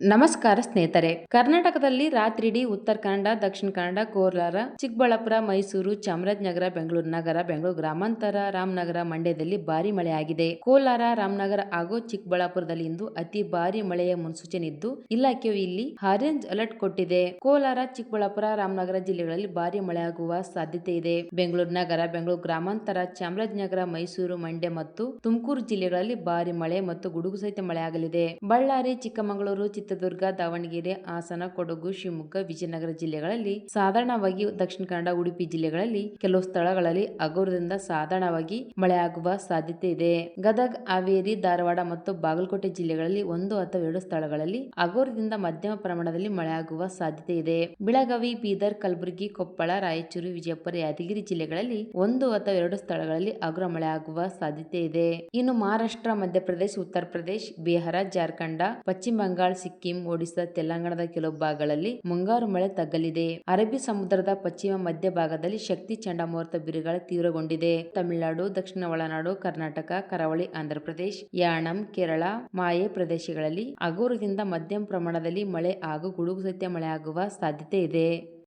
ನಮಸ್ಕಾರ ಸ್ನೇಹಿತರೆ. ಕರ್ನಾಟಕದಲ್ಲಿ ರಾತ್ರಿಡೀ ಉತ್ತರ ಕನ್ನಡ, ದಕ್ಷಿಣ ಕನ್ನಡ, ಕೋಲಾರ, ಚಿಕ್ಕಬಳ್ಳಾಪುರ, ಮೈಸೂರು, ಚಾಮರಾಜನಗರ, ಬೆಂಗಳೂರು ನಗರ, ಬೆಂಗಳೂರು ಗ್ರಾಮಾಂತರ, ರಾಮನಗರ ಮಂಡ್ಯದಲ್ಲಿ ಭಾರಿ ಮಳೆಯಾಗಿದೆ. ಕೋಲಾರ, ರಾಮನಗರ ಹಾಗೂ ಚಿಕ್ಕಬಳ್ಳಾಪುರದಲ್ಲಿ ಇಂದು ಅತಿ ಭಾರಿ ಮಳೆಯ ಮುನ್ಸೂಚನೆ ಇದ್ದು, ಇಲಾಖೆಯು ಇಲ್ಲಿ ಆರೆಂಜ್ ಅಲರ್ಟ್ ಕೊಟ್ಟಿದೆ. ಕೋಲಾರ, ಚಿಕ್ಕಬಳ್ಳಾಪುರ, ರಾಮನಗರ ಜಿಲ್ಲೆಗಳಲ್ಲಿ ಭಾರಿ ಮಳೆಯಾಗುವ ಸಾಧ್ಯತೆ ಇದೆ. ಬೆಂಗಳೂರು ನಗರ, ಬೆಂಗಳೂರು ಗ್ರಾಮಾಂತರ, ಚಾಮರಾಜನಗರ, ಮೈಸೂರು, ಮಂಡ್ಯ ಮತ್ತು ತುಮಕೂರು ಜಿಲ್ಲೆಗಳಲ್ಲಿ ಭಾರಿ ಮಳೆ ಮತ್ತು ಗುಡುಗು ಸಹಿತ ಮಳೆಯಾಗಲಿದೆ. ಬಳ್ಳಾರಿ, ಚಿಕ್ಕಮಗಳೂರು ಚಿತ್ರದುರ್ಗ, ದಾವಣಗೆರೆ, ಹಾಸನ, ಕೊಡಗು, ಶಿವಮೊಗ್ಗ, ವಿಜಯನಗರ ಜಿಲ್ಲೆಗಳಲ್ಲಿ ಸಾಧಾರಣವಾಗಿ ದಕ್ಷಿಣ ಕನ್ನಡ, ಉಡುಪಿ ಜಿಲ್ಲೆಗಳಲ್ಲಿ ಕೆಲವು ಸ್ಥಳಗಳಲ್ಲಿ ಅಗೋರದಿಂದ ಸಾಧಾರಣವಾಗಿ ಮಳೆಯಾಗುವ ಸಾಧ್ಯತೆ ಇದೆ. ಗದಗ್, ಹಾವೇರಿ, ಧಾರವಾಡ ಮತ್ತು ಬಾಗಲಕೋಟೆ ಜಿಲ್ಲೆಗಳಲ್ಲಿ ಒಂದು ಅಥವಾ ಎರಡು ಸ್ಥಳಗಳಲ್ಲಿ ಅಗೋರದಿಂದ ಮಧ್ಯಮ ಪ್ರಮಾಣದಲ್ಲಿ ಮಳೆಯಾಗುವ ಸಾಧ್ಯತೆ ಇದೆ. ಬೆಳಗಾವಿ, ಬೀದರ್, ಕಲಬುರಗಿ, ಕೊಪ್ಪಳ, ರಾಯಚೂರು, ವಿಜಯಪುರ, ಯಾದಗಿರಿ ಜಿಲ್ಲೆಗಳಲ್ಲಿ ಒಂದು ಅಥವಾ ಎರಡು ಸ್ಥಳಗಳಲ್ಲಿ ಹಗುರ ಮಳೆಯಾಗುವ ಸಾಧ್ಯತೆ ಇದೆ. ಇನ್ನು ಮಹಾರಾಷ್ಟ್ರ, ಮಧ್ಯಪ್ರದೇಶ ಉತ್ತರ ಪ್ರದೇಶ ಬಿಹಾರ, ಜಾರ್ಖಂಡ, ಪಶ್ಚಿಮ ಬಂಗಾಳ ಸಿಕ್ಕಿಂ ಒಡಿಶಾ ತೆಲಂಗಾಣದ ಕೆಲವು ಭಾಗಗಳಲ್ಲಿ ಮುಂಗಾರು ಮಳೆ ತಗ್ಗಲಿದೆ. ಅರಬ್ಬಿ ಸಮುದ್ರದ ಪಶ್ಚಿಮ ಮಧ್ಯ ಭಾಗದಲ್ಲಿ ಶಕ್ತಿ ಚಂಡಮಾರುತ ಬಿರುಗಾಳಿ ತೀವ್ರಗೊಂಡಿದೆ. ತಮಿಳುನಾಡು, ದಕ್ಷಿಣ ಒಳನಾಡು, ಕರ್ನಾಟಕ, ಕರಾವಳಿ, ಆಂಧ್ರಪ್ರದೇಶ, ಯಾಣಂ, ಕೇರಳ, ಮಾಯೆ ಪ್ರದೇಶಗಳಲ್ಲಿ ಅಗೋರದಿಂದ ಮಧ್ಯಮ ಪ್ರಮಾಣದಲ್ಲಿ ಮಳೆ ಹಾಗೂ ಗುಡುಗು ಸಹಿತ ಮಳೆಯಾಗುವ ಸಾಧ್ಯತೆ ಇದೆ.